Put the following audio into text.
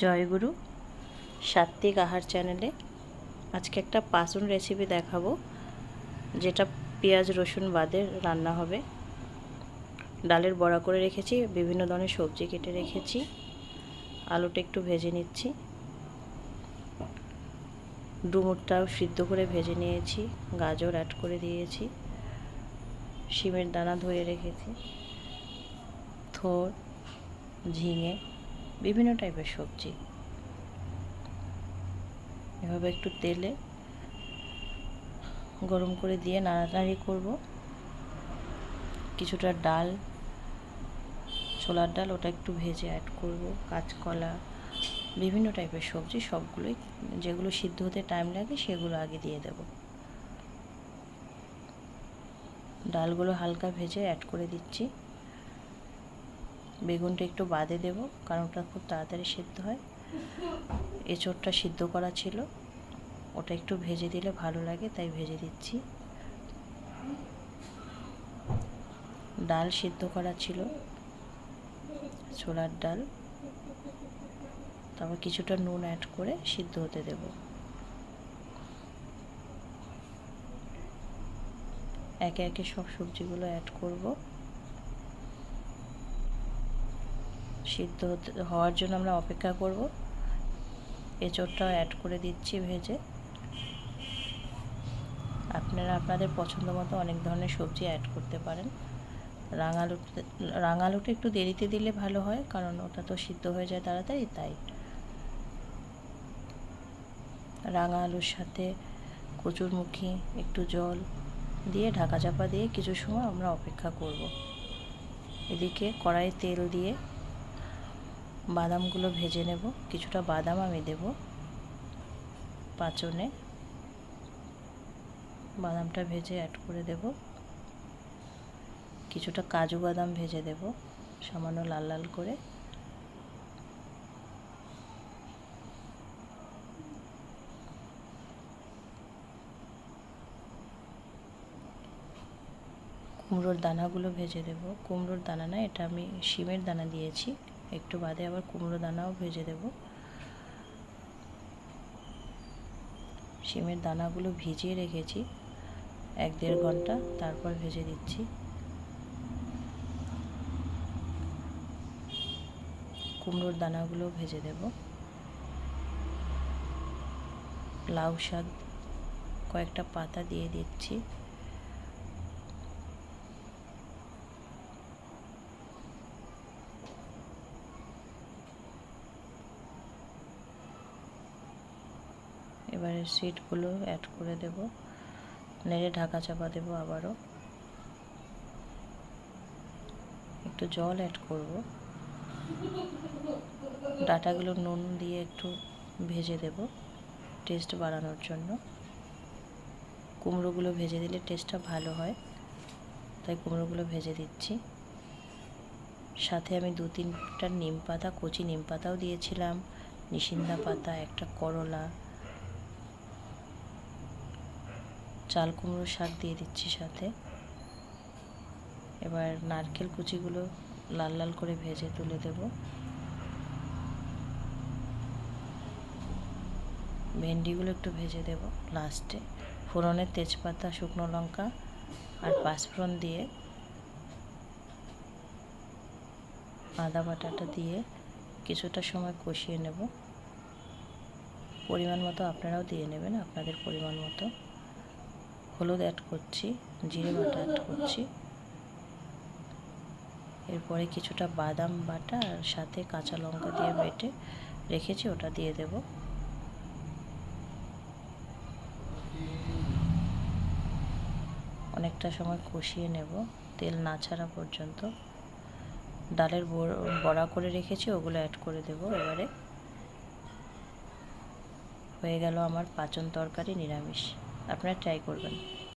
জয়গুরু সাত্বিক আহার চ্যানেলে আজকে একটা পাসুন রেসিপি দেখাবো, যেটা পেঁয়াজ, রসুন বাদে রান্না হবে। ডালের বড়া করে রেখেছি, বিভিন্ন ধরনের সবজি কেটে রেখেছি, আলুটা একটু ভেজে নিচ্ছি। ডুমুরটাও সিদ্ধ করে ভেজে নিয়েছি, গাজর অ্যাড করে দিয়েছি, শিমের দানা ধুয়ে রেখেছি, থোর, ঝিঙে বিভিন্ন টাইপের সবজি। এভাবে একটু তেলে গরম করে দিয়ে নাড়ানাড়ি করব। কিছুটা ডাল, ছোলার ডাল ওটা একটু ভেজে অ্যাড করব, কাঁচকলা, বিভিন্ন টাইপের সবজি সবগুলোই যেগুলো সিদ্ধ হতে টাইম লাগে সেগুলো আগে দিয়ে দেব। ডালগুলো হালকা ভেজে অ্যাড করে দিচ্ছি। বেগুনটা একটু বাদে দেব, কারণ ওটা খুব তাড়াতাড়ি সিদ্ধ হয়। এঁচোড়টা সিদ্ধ করা ছিল, ওটা একটু ভেজে দিলে ভালো লাগে, তাই ভেজে দিচ্ছি। ডাল সিদ্ধ করা ছিল, ছোলার ডাল। তারপর কিছুটা নুন অ্যাড করে সিদ্ধ হতে দেব। একে একে সব সবজিগুলো অ্যাড করব। সিদ্ধ হওয়ার জন্য আমরা অপেক্ষা করব। এঁচোড়টাও অ্যাড করে দিচ্ছি ভেজে। আপনারা আপনাদের পছন্দ মতো অনেক ধরনের সবজি অ্যাড করতে পারেন। রাঙালু, রাঙালুটা একটু দেরিতে দিলে ভালো হয়, কারণ ওটা তো সিদ্ধ হয়ে যায় তাড়াতাড়ি, তাই। রাঙা আলুর সাথে কচুরমুখী, একটু জল দিয়ে ঢাকা চাপা দিয়ে কিছু সময় আমরা অপেক্ষা করব। এদিকে কড়াই তেল দিয়ে বাদামগুলো ভেজে নেব। কিছুটা বাদাম আমি দেব পাচনে। বাদামটা ভেজে অ্যাড করে দেব। কিছুটা কাজু বাদাম ভেজে দেব, সামান্য লাল লাল করে। কুমড়োর দানাগুলো ভেজে দেব। কুমড়োর দানা না, এটা আমি শিমের দানা দিয়েছি। একটু বাদে আবার কুমড়ো দানাও ভেজে দেব। শিমের দানাগুলো ভিজিয়ে রেখেছি, এক দেড় ঘণ্টা, তারপর ভেজে দিচ্ছি। কুমড়োর দানাগুলো ভেজে দেব। লাউ শাক কয়েকটা পাতা দিয়ে দিচ্ছি। এবারে সিটগুলো অ্যাড করে দেব। নেড়ে ঢাকা চাপা দেব আবারও। একটু জল অ্যাড করব। ডাটাগুলো নুন দিয়ে একটু ভেজে দেব টেস্ট বাড়ানোর জন্য। কুমড়োগুলো ভেজে দিলে টেস্টটা ভালো হয়, তাই কুমড়োগুলো ভেজে দিচ্ছি। সাথে আমি দু তিনটা নিম পাতা, কচি নিম পাতাও দিয়েছিলাম, নিশিন্দা পাতা, একটা করলা চাল কুমড়ো শাক দিয়ে দিচ্ছি সাথে। এবার নারকেল কুচিগুলো লাল লাল করে ভেজে তুলে দেব। ভেন্ডিগুলো একটু ভেজে দেব লাস্টে। ফোড়নের তেজপাতা, শুকনো লঙ্কা আর পাঁচফোড়ন দিয়ে আদা বাটাটা দিয়ে কিছুটা সময় কষিয়ে নেব। পরিমাণ মতো আপনারাও দিয়ে নেবেন আপনাদের পরিমাণ মতো। হলুদ অ্যাড করছি, জিরে বাটা অ্যাড করছি। এরপরে কিছুটা বাদাম বাটা আর সাথে কাঁচা লঙ্কা দিয়ে বেটে রেখেছি, ওটা দিয়ে দেব। অনেকটা সময় কষিয়ে নেব, তেল না ছাড়া পর্যন্ত। ডালের বড়া করে রেখেছি, ওগুলো অ্যাড করে দেব এবারে। হয়ে গেল আমার পাচন তরকারি নিরামিষ। আপনারা ট্রাই করবেন।